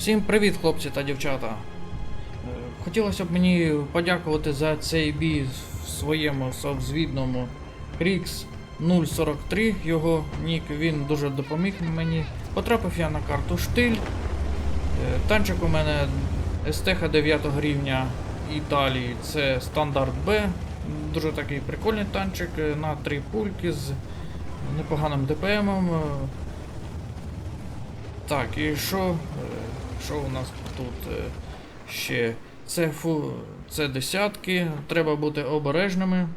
Всім привіт, хлопці та дівчата. Е, Хотілося б мені подякувати за цей бій в своєму совзвідному Крікс 043, його нік, він дуже допоміг мені. Потрапив я на карту штиль. Е, Танчик у мене СТХ 9 рівня Італії, це стандарт Б. Дуже такий прикольний танчик е, на три пульки з непоганим ДПМом. Так, і що, що у нас тут е, ще? Це фу, це десятки, треба бути обережними,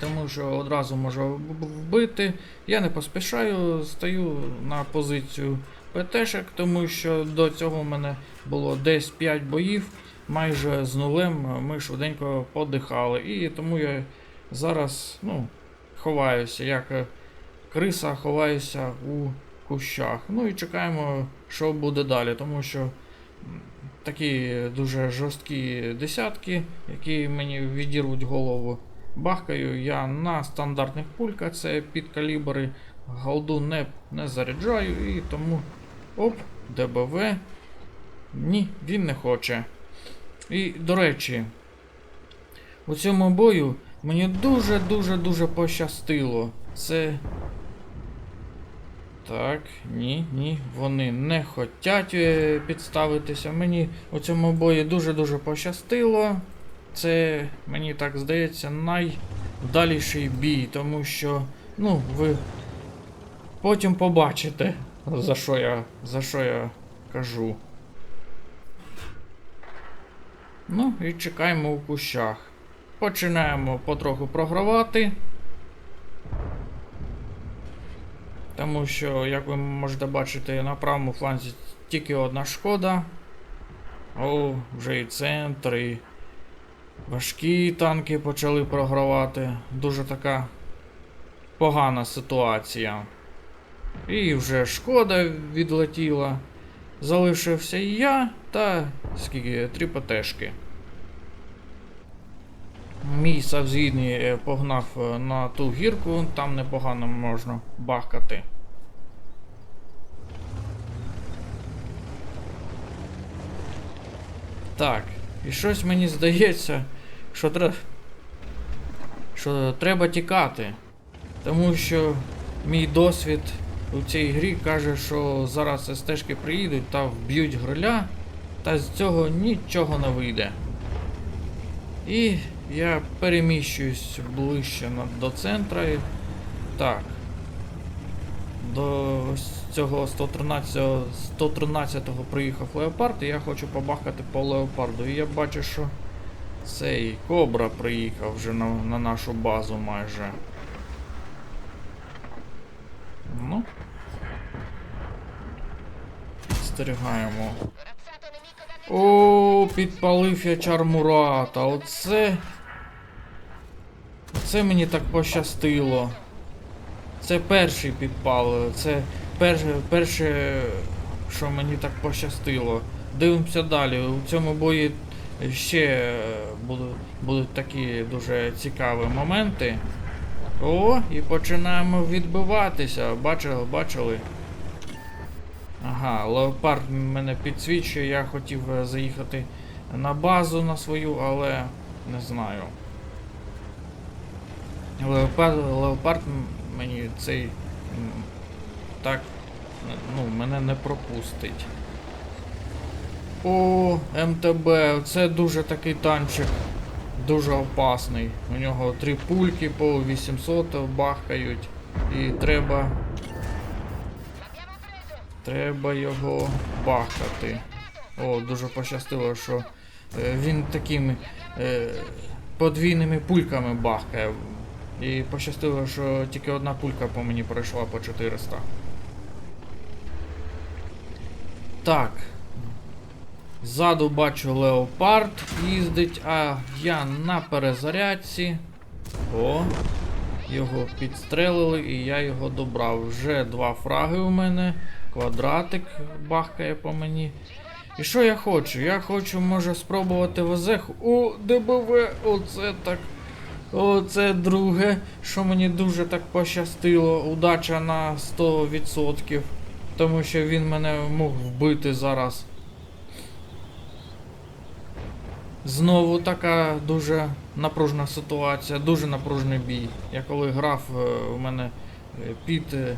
тому що одразу може вб- вбити. Я не поспішаю, стою на позицію ПТшек, тому що до цього в мене було десь 5 боїв, майже з нулем ми швиденько подихали. І тому я зараз ну, ховаюся, як е, криса ховаюся у кущах. Ну і чекаємо, що буде далі, тому що такі дуже жорсткі десятки, які мені відірвуть голову. Бахкаю я на стандартних пульках, це під калібри, голду не, не заряджаю і тому оп, ДБВ. Ні, він не хоче. І, до речі, у цьому бою мені дуже-дуже дуже пощастило. Це так, ні, ні, вони не хочуть е, підставитися. Мені у цьому бої дуже-дуже пощастило. Це, мені так здається, найвдаліший бій, тому що, ну, ви потім побачите, за що я, за що я кажу. Ну, і чекаємо у кущах. Починаємо потроху програвати. Тому що, як ви можете бачити, на правому фланзі тільки одна шкода. О, вже і центр, і важкі танки почали програвати. Дуже така погана ситуація. І вже шкода відлетіла. Залишився і я та скільки три ПТшки. Мій совзійний е, погнав е, на ту гірку, там непогано можна бахкати. Так, і щось мені здається, що треба. Що треба тікати. Тому що мій досвід у цій грі каже, що зараз СТшки приїдуть та вб'ють гриля, та з цього нічого не вийде. І я переміщуюсь ближче до центра. Так. До цього 113 113-го приїхав леопард, і я хочу побахати по леопарду. І я бачу, що цей Кобра приїхав вже на, на нашу базу майже. Ну. Спостерігаємо. О, підпалив я чармурата. Оце. Оце мені так пощастило. Це перший підпал. Це перше, перше, що мені так пощастило. Дивимося далі. У цьому бої ще будуть, будуть такі дуже цікаві моменти. О, і починаємо відбиватися. Бачили, бачили? Ага, леопард мене підсвічує, я хотів е, заїхати на базу на свою, але не знаю. Леопард, леопард мені цей так ну, мене не пропустить. О, МТБ, це дуже такий танчик, дуже опасний. У нього три пульки по 800 бахкають. І треба Треба його бахати. О, дуже пощастило, що е, він такими е, подвійними пульками бахкає. І пощастило, що тільки одна пулька по мені пройшла по 400. Так. Ззаду бачу леопард їздить, а я на перезарядці. О, його підстрелили і я його добрав. Вже два фраги у мене. Квадратик бахкає по мені. І що я хочу? Я хочу, може, спробувати вазеху. О, ДБВ, оце так. Оце друге, що мені дуже так пощастило. Удача на 100%. Тому що він мене мог вбити зараз. Знову така дуже напружена ситуація, дуже напружений бій. Я коли грав, е, у мене е, під е,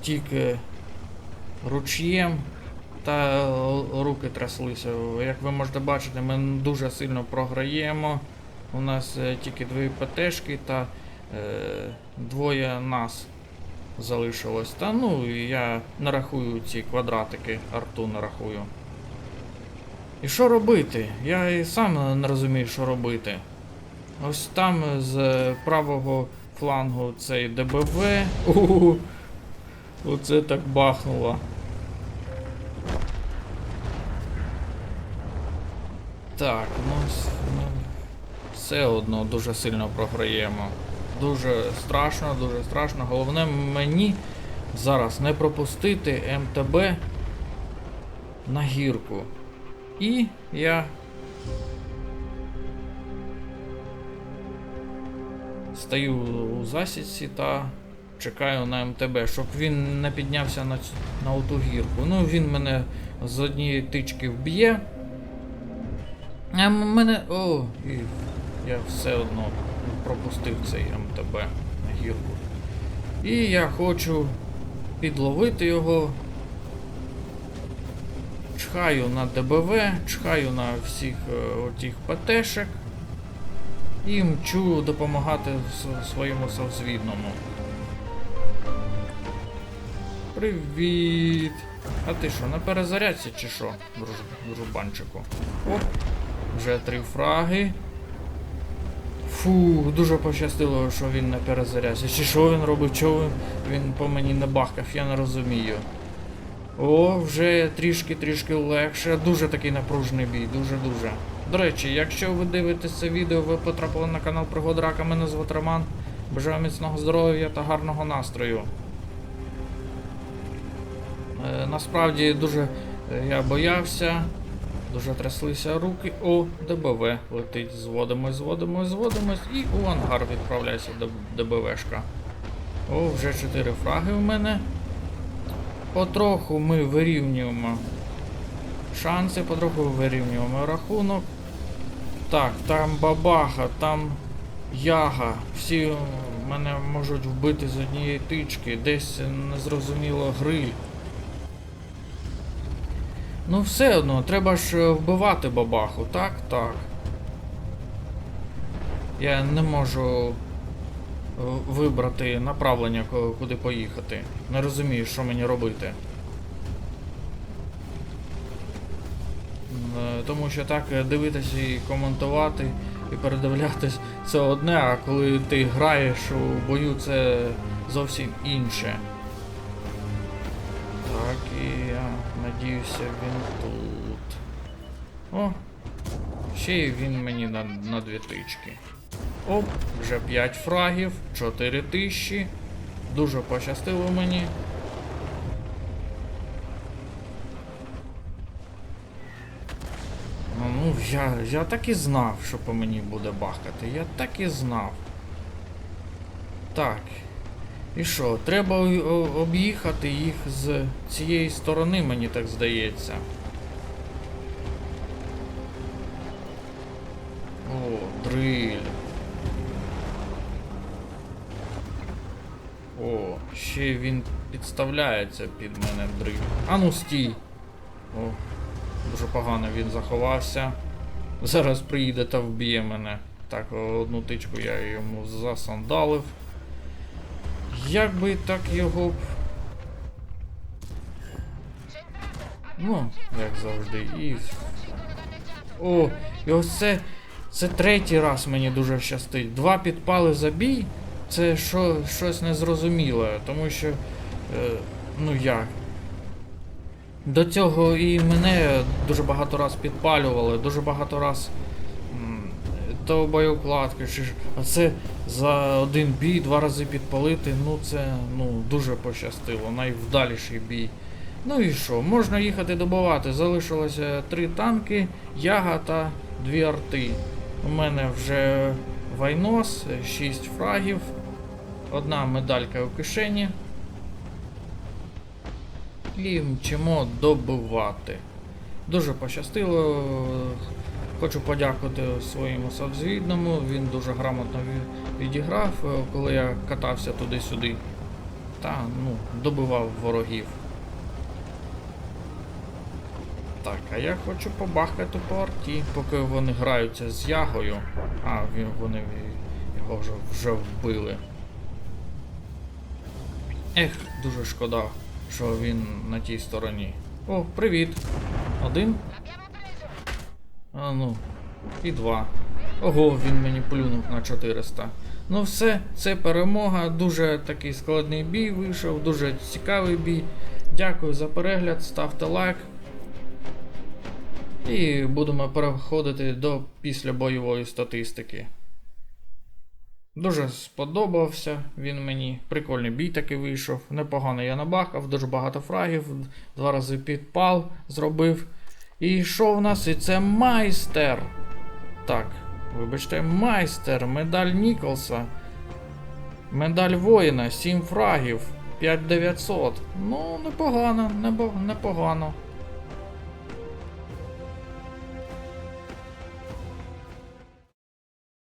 тік ручєм та е, руки тряслися. Як ви можете бачити, ми дуже сильно програємо. У нас е, тільки дві ПТшки та е, двоє нас залишилось. Та ну я нарахую ці квадратики, арту нарахую. І що робити? Я і сам не розумію, що робити. Ось там з правого флангу цей ДБВ. У, Оце так бахнуло. Так, ну, ну все одно дуже сильно програємо. Дуже страшно, дуже страшно. Головне мені зараз не пропустити МТБ на гірку. І я стою у засідці та чекаю на МТБ, щоб він не піднявся на, цю- на оту гірку. Ну, він мене з однієї тички вб'є. А мене. О, і я все одно пропустив цей МТБ на гірку. І я хочу підловити його. Чхаю на ДБВ, чхаю на всіх е, отих ПТшек і мчу допомагати своєму совзвідному. Привіт! А ти що, на перезарядці чи що, друж- дружбанчику? Оп, вже три фраги. Фу, дуже пощастило, що він на перезарядці. Чи що він робив? Чого він, він по мені не бахкав, я не розумію. О, вже трішки-трішки легше. Дуже такий напружений бій, дуже-дуже. До речі, якщо ви дивитесь це відео, ви потрапили на канал Пригод Рака, мене звати Роман. Бажаю міцного здоров'я та гарного настрою. Е, насправді дуже е, я боявся, дуже тряслися руки. О, ДБВ летить. Зводимось, зводимось, зводимось і у ангар відправляється ДБВшка. О, вже 4 фраги в мене. Потроху ми вирівнюємо шанси, потроху вирівнюємо рахунок. Так, там бабаха, там яга. Всі мене можуть вбити з однієї тички, десь незрозуміло гриль. Ну все одно, треба ж е, вбивати бабаху, так? Так. Я не можу е, вибрати направлення, куди поїхати. Не розумію, що мені робити. Е, Тому що так дивитися і коментувати, і передивлятись це одне, а коли ти граєш у бою, це зовсім інше. Так, і я надіюся, він тут. О! Ще й він мені на, на дві тички. Оп, вже 5 фрагів, 4 тисячі. Дуже пощастило мені. Ну, ну я, я так і знав, що по мені буде бахкати. Я так і знав. Так. І що, треба об'їхати їх з цієї сторони, мені так здається. О, дриль. О, ще він підставляється під мене дриль. А ну стій. О, дуже погано він заховався. Зараз приїде та вб'є мене. Так, одну тичку я йому засандалив. Як би так його б. Ну, як завжди, і. О, і ось це. Це третій раз мені дуже щастить. Два підпали за бій. Це що, щось незрозуміле, тому що. Е, ну як. До цього і мене дуже багато раз підпалювали, дуже багато раз м, то боєукладки, чи. А це за один бій два рази підпалити, ну це ну, дуже пощастило, найвдаліший бій. Ну і що, можна їхати добувати. Залишилося три танки, яга та дві арти. У мене вже вайнос, 6 фрагів, одна медалька у кишені. і мчимо добивати. Дуже пощастило. Хочу подякувати своєму совзвідному. Він дуже грамотно відіграв, е, коли я катався туди-сюди. Та ну, добивав ворогів. Так, а я хочу побахкати по арті, поки вони граються з ягою. А, вони його вже, вже вбили. Ех, дуже шкода, що він на тій стороні. О, привіт. Один? А ну, і два. Ого, він мені плюнув на 400. Ну все, це перемога. Дуже такий складний бій вийшов, дуже цікавий бій. Дякую за перегляд, ставте лайк. І будемо переходити до післябойової статистики. Дуже сподобався він мені. Прикольний бій таки вийшов. Непогано я набахав, дуже багато фрагів, два рази підпал зробив. І що в нас? І це майстер. Так, вибачте, майстер, медаль Ніколса. Медаль воїна, 7 фрагів, 5900. Ну, непогано, непогано.